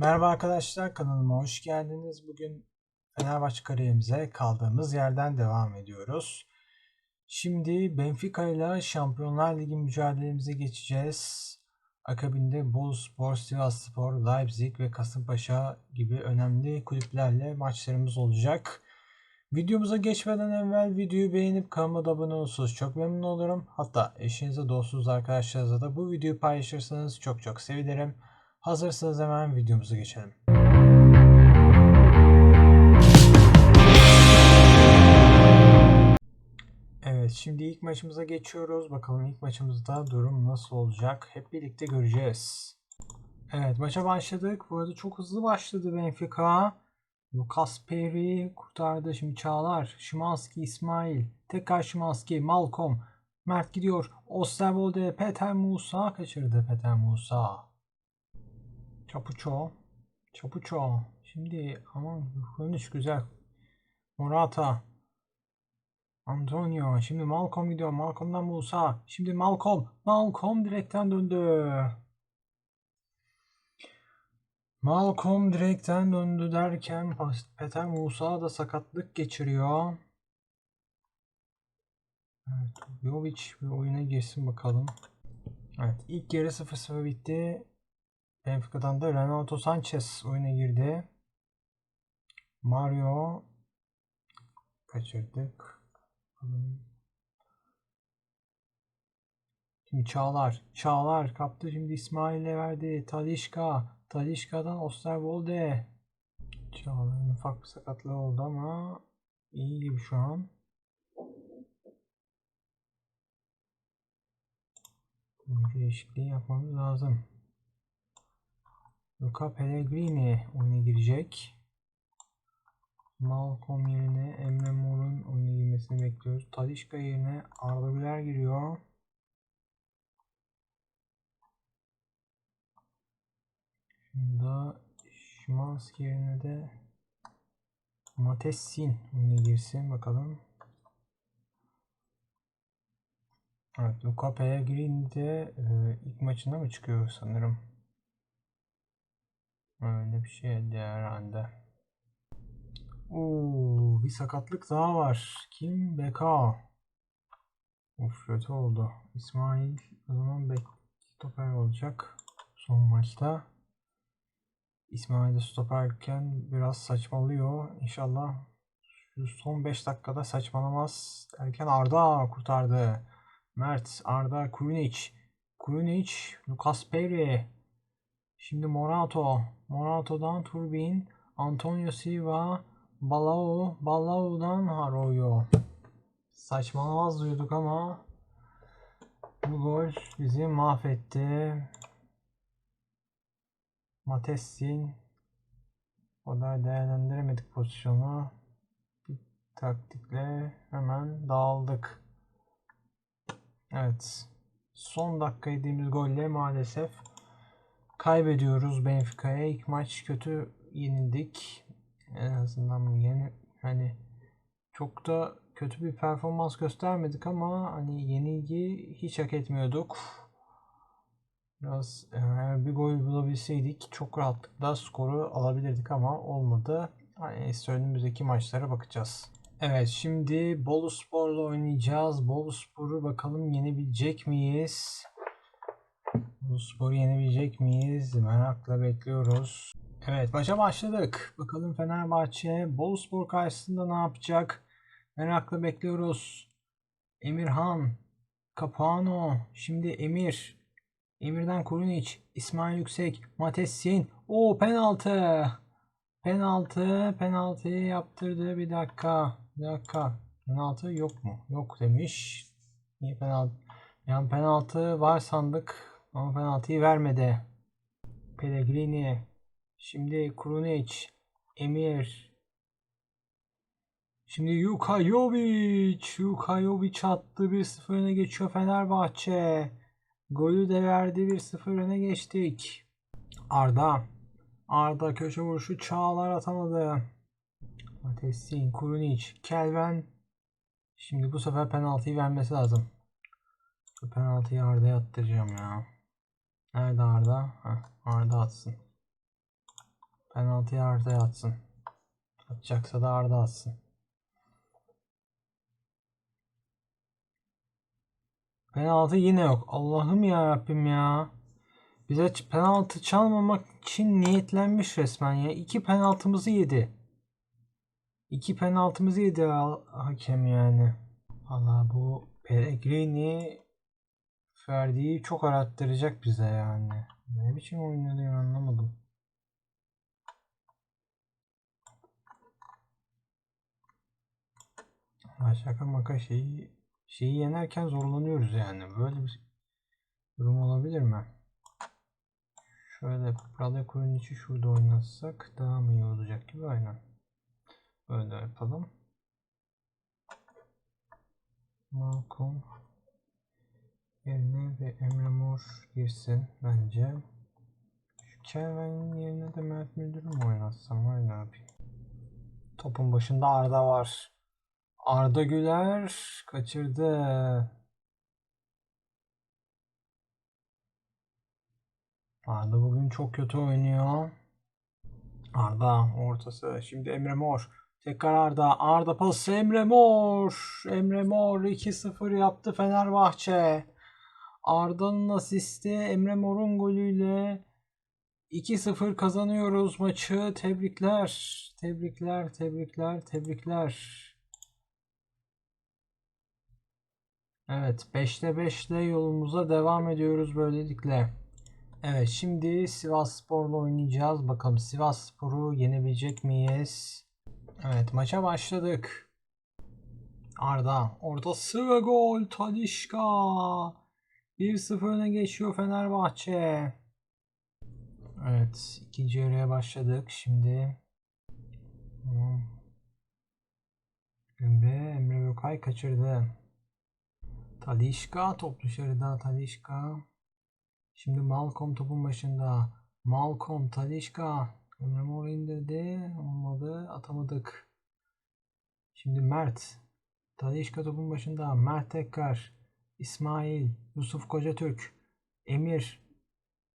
Merhaba arkadaşlar kanalıma hoş geldiniz. Bugün Fenerbahçe kariyerimize kaldığımız yerden devam ediyoruz. Şimdi Benfica ile Şampiyonlar Ligi mücadelemize geçeceğiz. Akabinde Boluspor, Sivasspor, Leipzig ve Kasımpaşa gibi önemli kulüplerle maçlarımız olacak. Videomuza geçmeden evvel videoyu beğenip kanalıma da abone olursanız çok memnun olurum. Hatta eşinize, dostunuz, arkadaşlarınızla da bu videoyu paylaşırsanız çok çok sevinirim. Hazırsanız hemen videomuza geçelim. Evet şimdi ilk maçımıza geçiyoruz. Bakalım ilk maçımızda durum nasıl olacak? Hep birlikte göreceğiz. Evet maça başladık. Bu arada çok hızlı başladı Benfica. Lucas Perry kurtardı. Şimdi Çağlar, Şimanski, İsmail. Tekrar Şimanski, Malcolm. Mert gidiyor. Osterwolde, Peter Musa kaçırdı Peter Musa. Çapuço. Çapuço. Şimdi aman konuş güzel. Morata. Antonio. Şimdi Malcolm gidiyor. Malcolm'dan Musa. Şimdi Malcolm. Malcolm direkten döndü. Malcolm direkten döndü derken Peter Musa da sakatlık geçiriyor. Evet, Jovic bir oyuna girsin bakalım. Evet, ilk yarı 0-0 bitti. Benfica'dan da Renato Sanchez oyuna girdi. Mario kaçırdık. Şimdi Çağlar. Çağlar kaptı. Şimdi İsmail'e verdi. Talişka. Talişka'dan Osterwolde. Çağlar'ın ufak bir sakatlığı oldu ama iyi gibi şu an. Bir değişikliği yapmamız lazım. Luca Pellegrini oyuna girecek. Malcolm yerine Emre Mor'un oyuna girmesini bekliyoruz. Talişka yerine Arda Güler giriyor. Şimdi Şimanski yerine de Matessin oyuna girsin bakalım. Evet, Luca Pellegrini de e, ilk maçında mı çıkıyor sanırım? Öyle bir şeydi herhalde. Oo, bir sakatlık daha var. Kim? Beka. Of kötü oldu. İsmail o zaman bek stoper olacak son maçta. İsmail de stoperken biraz saçmalıyor. İnşallah şu son 5 dakikada saçmalamaz derken Arda kurtardı. Mert, Arda, Kurunic. Kurunic, Lucas Perry. Şimdi Morato. Morato'dan Turbin. Antonio Silva. Balao. Balao'dan Haroyo. Saçmalamaz diyorduk ama bu gol bizi mahvetti. Matessin. O da değerlendiremedik pozisyonu. Bir taktikle hemen dağıldık. Evet. Son dakika yediğimiz golle maalesef kaybediyoruz Benfica'ya. İlk maç kötü yenildik. En azından yeni hani çok da kötü bir performans göstermedik ama hani yenilgi hiç hak etmiyorduk. Biraz eğer bir gol bulabilseydik çok rahatlıkla skoru alabilirdik ama olmadı. Hani önümüzdeki maçlara bakacağız. Evet şimdi Bolu Spor'la oynayacağız. Bolu Spor'u bakalım yenebilecek miyiz? Spor'u yenebilecek miyiz? Merakla bekliyoruz. Evet maça başladık. Bakalım Fenerbahçe Bolu Spor karşısında ne yapacak? Merakla bekliyoruz. Emirhan, Capano, şimdi Emir. Emir'den Kurunic, İsmail Yüksek, Matessin. O penaltı. Penaltı, penaltıyı yaptırdı. Bir dakika. Bir dakika. Penaltı yok mu? Yok demiş. Niye penaltı? Yani penaltı var sandık ama penaltıyı vermedi. Pellegrini. Şimdi Krunic. Emir. Şimdi Yuka Jovic. Yuka Jovic attı. 1-0 öne geçiyor Fenerbahçe. Golü de verdi. 1-0 öne geçtik. Arda. Arda köşe vuruşu Çağlar atamadı. Matessin, Kurunic, Kelven. Şimdi bu sefer penaltıyı vermesi lazım. Bu penaltıyı Arda'ya attıracağım ya. Nerede Arda? Heh, Arda atsın. Penaltıyı Arda'ya atsın. Atacaksa da Arda atsın. Penaltı yine yok. Allah'ım ya Rabbim ya. Bize penaltı çalmamak için niyetlenmiş resmen ya. İki penaltımızı yedi. İki penaltımızı yedi ha- hakem yani. Allah bu Pellegrini Ferdi'yi çok arattıracak bize yani. Ne biçim oynuyor anlamadım. Ha, şaka maka şeyi şeyi yenerken zorlanıyoruz yani. Böyle bir durum olabilir mi? Şöyle Prada içi şurada oynatsak daha mı iyi olacak gibi aynen. Böyle yapalım. Malcolm yerine bir Emre Mor girsin bence. Şu Kelvin'in yerine de Mert Müldür'ü mü oynatsam öyle yapayım. Topun başında Arda var. Arda Güler kaçırdı. Arda bugün çok kötü oynuyor. Arda ortası. Şimdi Emre Mor. Tekrar Arda. Arda pası Emre Mor. Emre Mor 2-0 yaptı Fenerbahçe. Arda'nın asisti Emre Mor'un golüyle 2-0 kazanıyoruz maçı. Tebrikler. Tebrikler, tebrikler, tebrikler. Evet, 5'te 5'le yolumuza devam ediyoruz böylelikle. Evet, şimdi Sivas Spor'la oynayacağız. Bakalım Sivas Spor'u yenebilecek miyiz? Evet, maça başladık. Arda, ortası ve gol. Talisca. 1-0 öne geçiyor Fenerbahçe. Evet, ikinci yarıya başladık. Şimdi Tamam. Emre, Emre Gökay kaçırdı. Talişka top dışarıda Talişka. Şimdi Malcolm topun başında. Malcolm Talişka. Emre Mor indirdi. Olmadı. Atamadık. Şimdi Mert. Talişka topun başında. Mert tekrar. İsmail. Yusuf Kocatürk. Emir.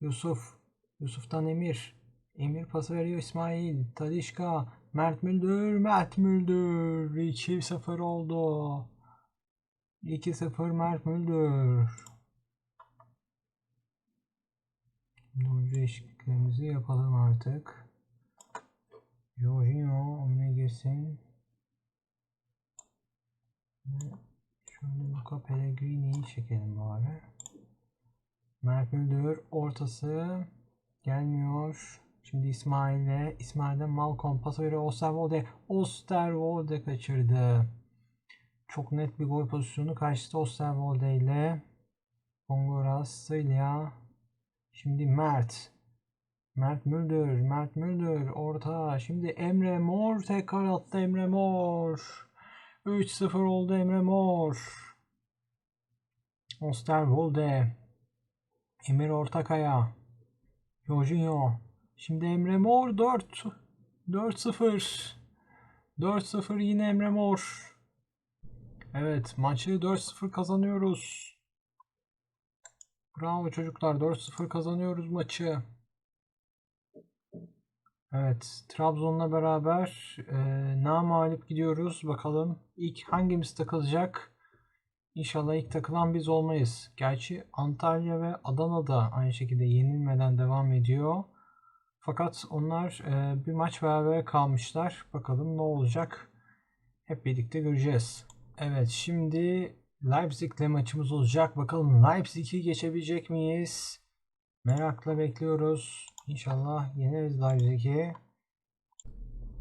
Yusuf. Yusuf'tan Emir. Emir pası veriyor İsmail. Talişka. Mert Müldür. Mert Müldür. 2-0 oldu. 2-0 Mert Müldür. Oyuncu değişikliklerimizi yapalım artık. Jorginho oyuna girsin. Ve Şöyle Luca Pellegrini'yi çekelim bari. Mert Müldür ortası gelmiyor. Şimdi İsmail'e. İsmail'den Malcolm pas veriyor. Osterwolde. Osterwolde kaçırdı. Çok net bir gol pozisyonu kaçtı Osterwolde ile. Pongoras, Silya. Şimdi Mert. Mert Müldür. Mert Müldür. Orta. Şimdi Emre Mor tekrar attı Emre Mor. 3-0 oldu Emre Mor. Osterwolde. Emir Ortakaya. Jorginho. Şimdi Emre Mor 4. 4-0. 4-0 yine Emre Mor. Evet maçı 4-0 kazanıyoruz. Bravo çocuklar 4-0 kazanıyoruz maçı. Evet Trabzon'la beraber e, namalip gidiyoruz. Bakalım ilk hangimiz takılacak? İnşallah ilk takılan biz olmayız. Gerçi Antalya ve Adana da aynı şekilde yenilmeden devam ediyor. Fakat onlar e, bir maç beraber kalmışlar. Bakalım ne olacak? Hep birlikte göreceğiz. Evet şimdi Leipzig'le maçımız olacak. Bakalım Leipzig'i geçebilecek miyiz? Merakla bekliyoruz. İnşallah yeneriz Leipzig'i.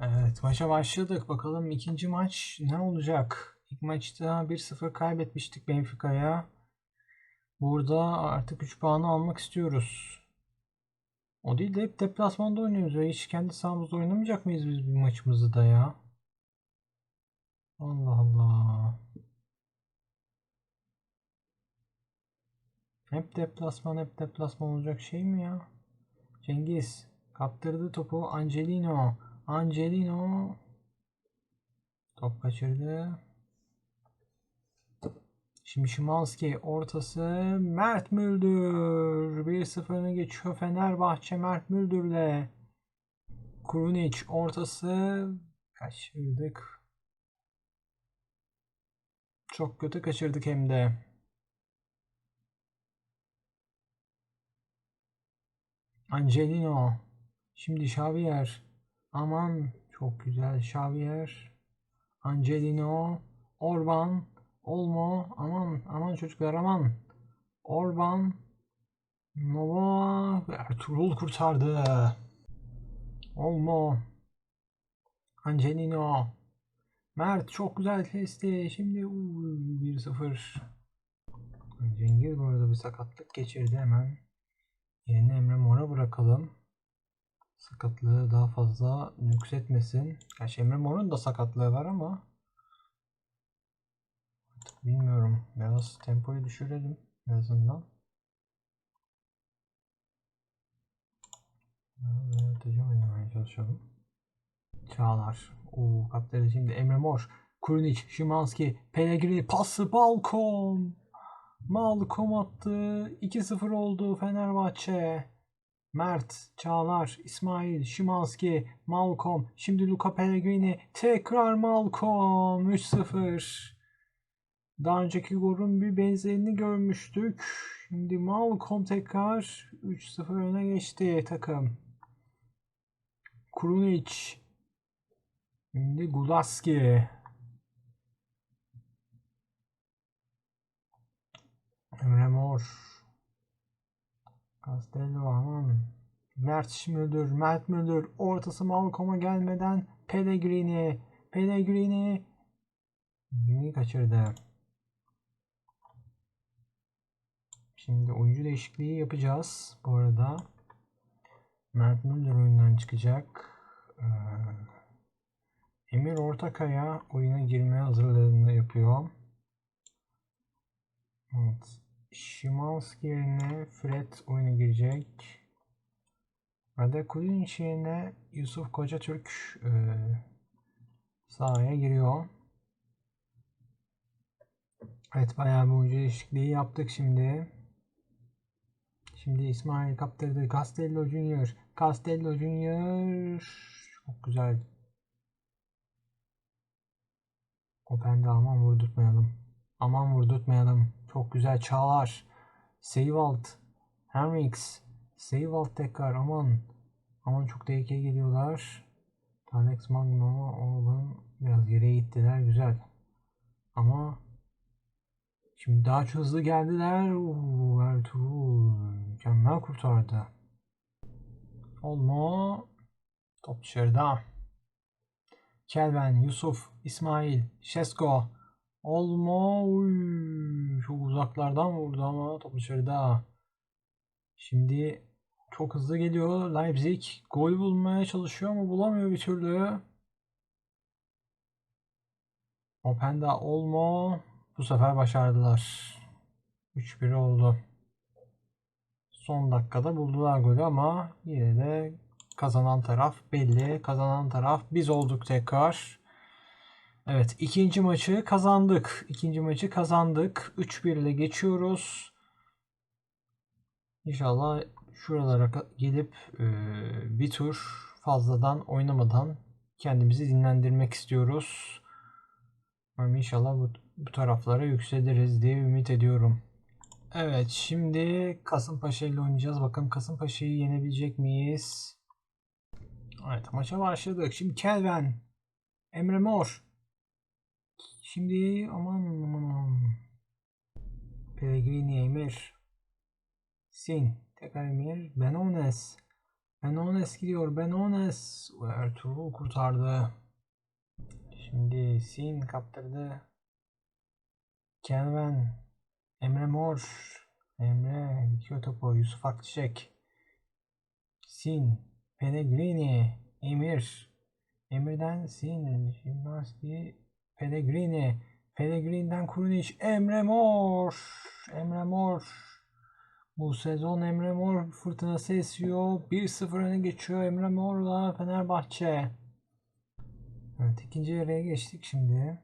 Evet maça başladık. Bakalım ikinci maç ne olacak? İlk maçta 1-0 kaybetmiştik Benfica'ya. Burada artık 3 puanı almak istiyoruz. O değil de hep deplasmanda oynuyoruz. Ya. Hiç kendi sahamızda oynamayacak mıyız biz bir maçımızı da ya? Allah Allah. Hep deplasman hep deplasman olacak şey mi ya? Cengiz kaptırdı topu Angelino. Angelino top kaçırdı. Şimdi Şimanski ortası Mert Müldür 1-0'ını geçiyor Fenerbahçe Mert Müldür'le. Krunic ortası kaçırdık. Çok kötü kaçırdık hem de. Angelino. Şimdi Xavier. Aman çok güzel Xavier. Angelino. Orban. Olmo. Aman aman çocuklar aman. Orban. Nova. Ertuğrul kurtardı. Olmo. Angelino. Mert çok güzel kesti. Şimdi uuu, 1-0. Cengiz bu arada bir sakatlık geçirdi hemen. Yerine Emre Mor'a bırakalım. Sakatlığı daha fazla nüksetmesin. Gerçi Emre Mor'un da sakatlığı var ama artık bilmiyorum. Biraz tempoyu düşürelim en azından. Yaratıcı oynamaya çalışalım. Çağlar. Oo, kaptırdı şimdi Emre Mor. Kurunic, Şimanski, Pellegrini, pası Balkon. Malcolm attı. 2-0 oldu Fenerbahçe. Mert, Çağlar, İsmail, Şimanski, Malcolm. Şimdi Luka Pellegrini. Tekrar Malcolm. 3-0. Daha önceki golün bir benzerini görmüştük. Şimdi Malcolm tekrar 3-0 öne geçti takım. Krunic. Şimdi Gulaski. Emre Mor. Castello aman. Mert Müldür. Mert Müldür. Ortası Malcolm'a gelmeden Pellegrini. Pellegrini. Pellegrini kaçırdı. Şimdi oyuncu değişikliği yapacağız. Bu arada Mert Müldür oyundan çıkacak. Ee, Emir Ortakaya oyuna girmeye hazırlığını yapıyor. Evet. Şimanski yerine Fred oyuna girecek. Arda Kulinç yerine Yusuf Kocatürk e, sahaya giriyor. Evet bayağı bir oyuncu değişikliği yaptık şimdi. Şimdi İsmail kaptırdı. Castello Junior. Castello Junior. Çok güzel. Open'de aman vurdurtmayalım. Aman vurdurtmayalım. Çok güzel Çağlar. Seyvalt. Henriks. Seyvalt tekrar aman. Aman çok tehlikeye geliyorlar. Alex Magno oğlum biraz geriye gittiler. Güzel. Ama şimdi daha çok hızlı geldiler. Oo, Ertuğrul mükemmel kurtardı. Olmo. Top dışarıda. Kelben, Yusuf, İsmail, Şesko. Olmo. Uy, çok uzaklardan vurdu ama top dışarıda. Şimdi çok hızlı geliyor Leipzig. Gol bulmaya çalışıyor ama bulamıyor bir türlü. Openda Olmo. Bu sefer başardılar. 3-1 oldu. Son dakikada buldular golü ama yine de kazanan taraf belli. Kazanan taraf biz olduk tekrar. Evet ikinci maçı kazandık. İkinci maçı kazandık. 3-1 ile geçiyoruz. İnşallah şuralara gelip e, bir tur fazladan oynamadan kendimizi dinlendirmek istiyoruz. Ama inşallah bu, bu taraflara yükseliriz diye ümit ediyorum. Evet şimdi Kasımpaşa ile oynayacağız. Bakalım Kasımpaşa'yı yenebilecek miyiz? Evet maça başladık. Şimdi Kelven. Emre Mor. Şimdi aman aman aman. Pellegrini Emir. Sin. Tekrar Emir. Benones. Benones gidiyor. Benones. Ertuğrul kurtardı. Şimdi Sin kaptırdı. Kelven. Emre Mor. Emre dikiyor topu. Yusuf Akçiçek. Sin. Pellegrini. Emir. Emir'den Sin. Şimanski. Pellegrini. Pellegrini'den Kurunic. Emre Mor. Emre Mor. Bu sezon Emre Mor fırtınası esiyor. 1-0 öne geçiyor Emre Mor'la Fenerbahçe. Evet ikinci yarıya geçtik şimdi.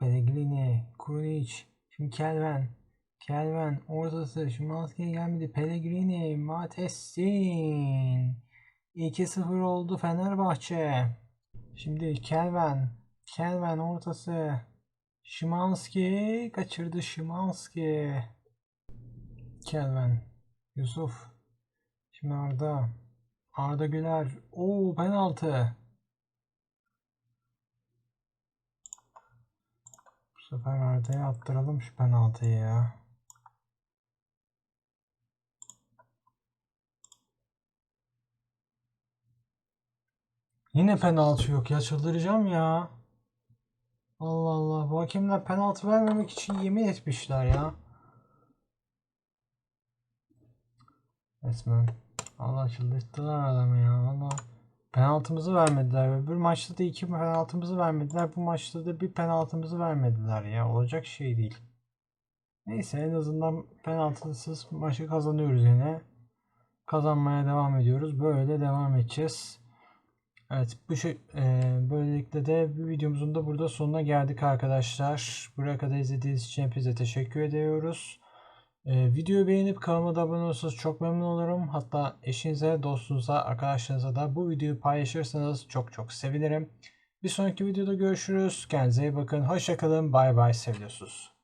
Pellegrini, Kurunic, şimdi Kelven, Kelvin ortası. Şimanski'ye gelmedi. Pellegrini. Matesin. 2-0 oldu Fenerbahçe. Şimdi Kelvin. Kelvin ortası. Şimanski kaçırdı Şimanski. Kelvin. Yusuf. Şimdi Arda. Arda Güler. Oo penaltı. Bu sefer Arda'ya attıralım şu penaltıyı ya. Yine penaltı yok ya çıldıracağım ya. Allah Allah bu hakemler penaltı vermemek için yemin etmişler ya. Resmen. Allah çıldırttılar adamı ya. Valla penaltımızı vermediler. Öbür maçta da iki penaltımızı vermediler. Bu maçta da bir penaltımızı vermediler ya. Olacak şey değil. Neyse en azından penaltısız maçı kazanıyoruz yine. Kazanmaya devam ediyoruz. Böyle devam edeceğiz. Evet bu şey, e, böylelikle de bir videomuzun da burada sonuna geldik arkadaşlar. Buraya kadar izlediğiniz için hepinize teşekkür ediyoruz. E, videoyu beğenip kanalıma da abone olursanız çok memnun olurum. Hatta eşinize, dostunuza, arkadaşlarınıza da bu videoyu paylaşırsanız çok çok sevinirim. Bir sonraki videoda görüşürüz. Kendinize iyi bakın. Hoşçakalın. Bay bay. Seviyorsunuz.